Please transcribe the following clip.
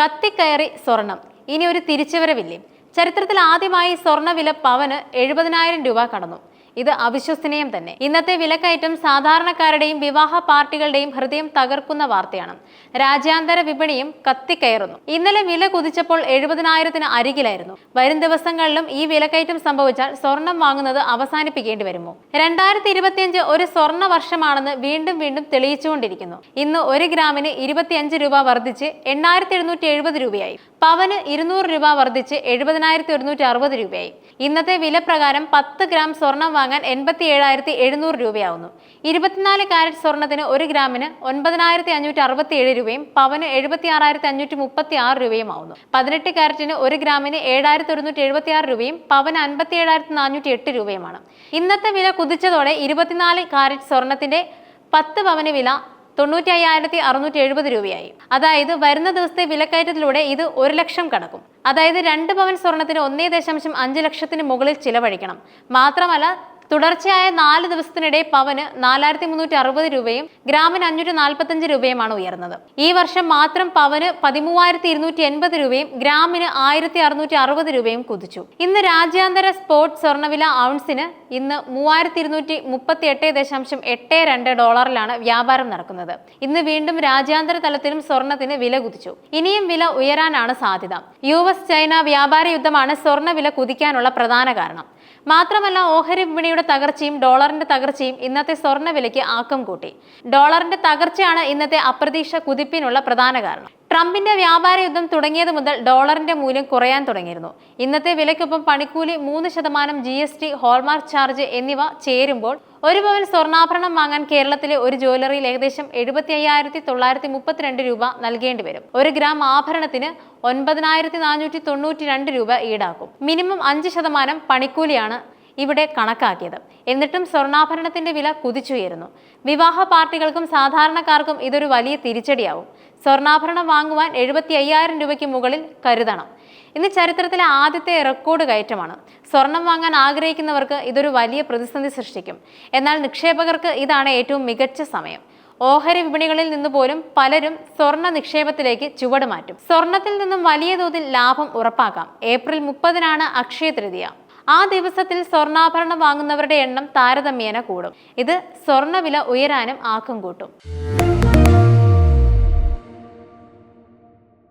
കത്തിക്കയറി സ്വർണം. ഇനി ഒരു തിരിച്ചുവരവില്ലേ? ചരിത്രത്തിൽ ആദ്യമായി സ്വർണവില പവന് എഴുപതിനായിരം രൂപ കടന്നു. ഇത് അവിശ്വസനീയം തന്നെ. ഇന്നത്തെ വിലക്കയറ്റം സാധാരണക്കാരുടെയും വിവാഹ പാർട്ടികളുടെയും ഹൃദയം തകർക്കുന്ന വാർത്തയാണ്. രാജ്യാന്തര വിപണിയും കത്തിക്കയറുന്നു. ഇന്നലെ വില കുതിച്ചപ്പോൾ എഴുപതിനായിരത്തിന് അരികിലായിരുന്നു. വരും ദിവസങ്ങളിലും ഈ വിലക്കയറ്റം സംഭവിച്ചാൽ സ്വർണം വാങ്ങുന്നത് അവസാനിപ്പിക്കേണ്ടി വരുമോ? രണ്ടായിരത്തി ഇരുപത്തിയഞ്ച് ഒരു സ്വർണ വർഷമാണെന്ന് വീണ്ടും വീണ്ടും തെളിയിച്ചുകൊണ്ടിരിക്കുന്നു. ഇന്ന് ഒരു ഗ്രാമിന് ഇരുപത്തിയഞ്ച് രൂപ വർദ്ധിച്ച് എണ്ണായിരത്തി എഴുന്നൂറ്റി എഴുപത് രൂപയായി. പവന് ഇരുന്നൂറ് രൂപ വർദ്ധിച്ച് എഴുപതിനായിരത്തി ഒരുന്നൂറ്റി അറുപത് രൂപയായി. ഇന്നത്തെ വില പ്രകാരം പത്ത് ഗ്രാം സ്വർണം വാങ്ങാൻ എൺപത്തി ഏഴായിരത്തി എഴുന്നൂറ് രൂപയാവുന്നു. ഇരുപത്തിനാല് കാരറ്റ് സ്വർണത്തിന് ഒരു ഗ്രാമിന് ഒൻപതിനായിരത്തി അഞ്ഞൂറ്റി അറുപത്തി ഏഴ് രൂപയും പവന് എഴുപത്തി ആറായിരത്തി അഞ്ഞൂറ്റി മുപ്പത്തി ആറ് രൂപയും ആവുന്നു പതിനെട്ട് കാരറ്റിന് ഒരു ഗ്രാമിന് ഏഴായിരത്തി ഒരുന്നൂറ്റി എഴുപത്തി ആറ് രൂപയും പവന് അൻപത്തി ഏഴായിരത്തി നാനൂറ്റി എട്ട് രൂപയുമാണ്. ഇന്നത്തെ വില കുതിച്ചതോടെ ഇരുപത്തിനാല് കാരറ്റ് സ്വർണത്തിന്റെ പത്ത് പവന് വില തൊണ്ണൂറ്റി അയ്യായിരത്തി അറുന്നൂറ്റി എഴുപത് രൂപയായി. അതായത് വരുന്ന ദിവസത്തെ വിലക്കയറ്റത്തിലൂടെ ഇത് ഒരു ലക്ഷം കടക്കും. അതായത് രണ്ട് പവൻ സ്വർണത്തിന് ഒന്നേ ദശാംശം അഞ്ച് ലക്ഷത്തിന് മുകളിൽ ചിലവഴിക്കണം. മാത്രമല്ല തുടർച്ചയായ നാല് ദിവസത്തിനിടെ പവന് നാലായിരത്തി മുന്നൂറ്റി അറുപത് രൂപയും ഗ്രാമിന് അഞ്ഞൂറ്റി നാൽപ്പത്തഞ്ച് രൂപയുമാണ് ഉയർന്നത്. ഈ വർഷം മാത്രം പവന് പതിമൂവായിരത്തി ഇരുന്നൂറ്റി എൺപത് രൂപയും ഗ്രാമിന് ആയിരത്തി അറുന്നൂറ്റി അറുപത് രൂപയും കുതിച്ചു. ഇന്ന് രാജ്യാന്തര സ്പോർട്സ് സ്വർണവില ഔൺസിന് ഇന്ന് മൂവായിരത്തി ഇരുന്നൂറ്റി മുപ്പത്തി എട്ട് ദശാംശം എട്ട് രണ്ട് ഡോളറിലാണ് വ്യാപാരം നടക്കുന്നത്. ഇന്ന് വീണ്ടും രാജ്യാന്തര തലത്തിലും സ്വർണത്തിന് വില കുതിച്ചു. ഇനിയും വില ഉയരാനാണ് സാധ്യത. യു എസ് ചൈന വ്യാപാര യുദ്ധമാണ് സ്വർണ വില കുതിക്കാനുള്ള പ്രധാന കാരണം. മാത്രമല്ല ഓഹരി വിപണിയുടെ തകർച്ചയും ഡോളറിന്റെ തകർച്ചയും ഇന്നത്തെ സ്വർണ വിലയ്ക്ക് ആക്കം കൂട്ടി. ഡോളറിന്റെ തകർച്ചയാണ് ഇന്നത്തെ അപ്രതീക്ഷ കുതിപ്പിനുള്ള പ്രധാന കാരണം. ട്രംപിന്റെ വ്യാപാര യുദ്ധം തുടങ്ങിയത് മുതൽ ഡോളറിന്റെ മൂല്യം കുറയാൻ തുടങ്ങിയിരുന്നു. ഇന്നത്തെ വിലയ്ക്കൊപ്പം പണിക്കൂലി മൂന്ന് ശതമാനം G S T hallmark charge എന്നിവ ചേരുമ്പോൾ ഒരു പവൻ സ്വർണാഭരണം വാങ്ങാൻ കേരളത്തിലെ ഒരു ജ്വല്ലറിയിൽ ഏകദേശം എഴുപത്തി അയ്യായിരത്തി തൊള്ളായിരത്തി മുപ്പത്തിരണ്ട് രൂപ നൽകേണ്ടി വരും. ഒരു ഗ്രാം ആഭരണത്തിന് ഒൻപതിനായിരത്തി നാനൂറ്റി തൊണ്ണൂറ്റി രണ്ട് രൂപ ഈടാക്കും. മിനിമം അഞ്ച് ശതമാനം പണിക്കൂലിയാണ് ഇവിടെ കണക്കാക്കിയത്. എന്നിട്ടും സ്വർണാഭരണത്തിന്റെ വില കുതിച്ചുയരുന്നു. വിവാഹ പാർട്ടികൾക്കും സാധാരണക്കാർക്കും ഇതൊരു വലിയ തിരിച്ചടിയാവും. സ്വർണാഭരണം വാങ്ങുവാൻ എഴുപത്തി അയ്യായിരം രൂപയ്ക്ക് മുകളിൽ കരുതണം. ഇന്ന് ചരിത്രത്തിലെ ആദ്യത്തെ റെക്കോർഡ് കയറ്റമാണ്. സ്വർണം വാങ്ങാൻ ആഗ്രഹിക്കുന്നവർക്ക് ഇതൊരു വലിയ പ്രതിസന്ധി സൃഷ്ടിക്കും. എന്നാൽ നിക്ഷേപകർക്ക് ഇതാണ് ഏറ്റവും മികച്ച സമയം. ഓഹരി വിപണികളിൽ നിന്ന് പോലും പലരും സ്വർണ നിക്ഷേപത്തിലേക്ക് ചുവട് മാറ്റും. സ്വർണത്തിൽ നിന്നും വലിയ തോതിൽ ലാഭം ഉറപ്പാക്കാം. ഏപ്രിൽ മുപ്പതിനാണ് അക്ഷയ തൃതീയ. ആ ദിവസത്തിൽ സ്വർണാഭരണം വാങ്ങുന്നവരുടെ എണ്ണം താരതമ്യേന കൂടും. ഇത് സ്വർണവില ഉയരാനും ആക്കം കൂട്ടും.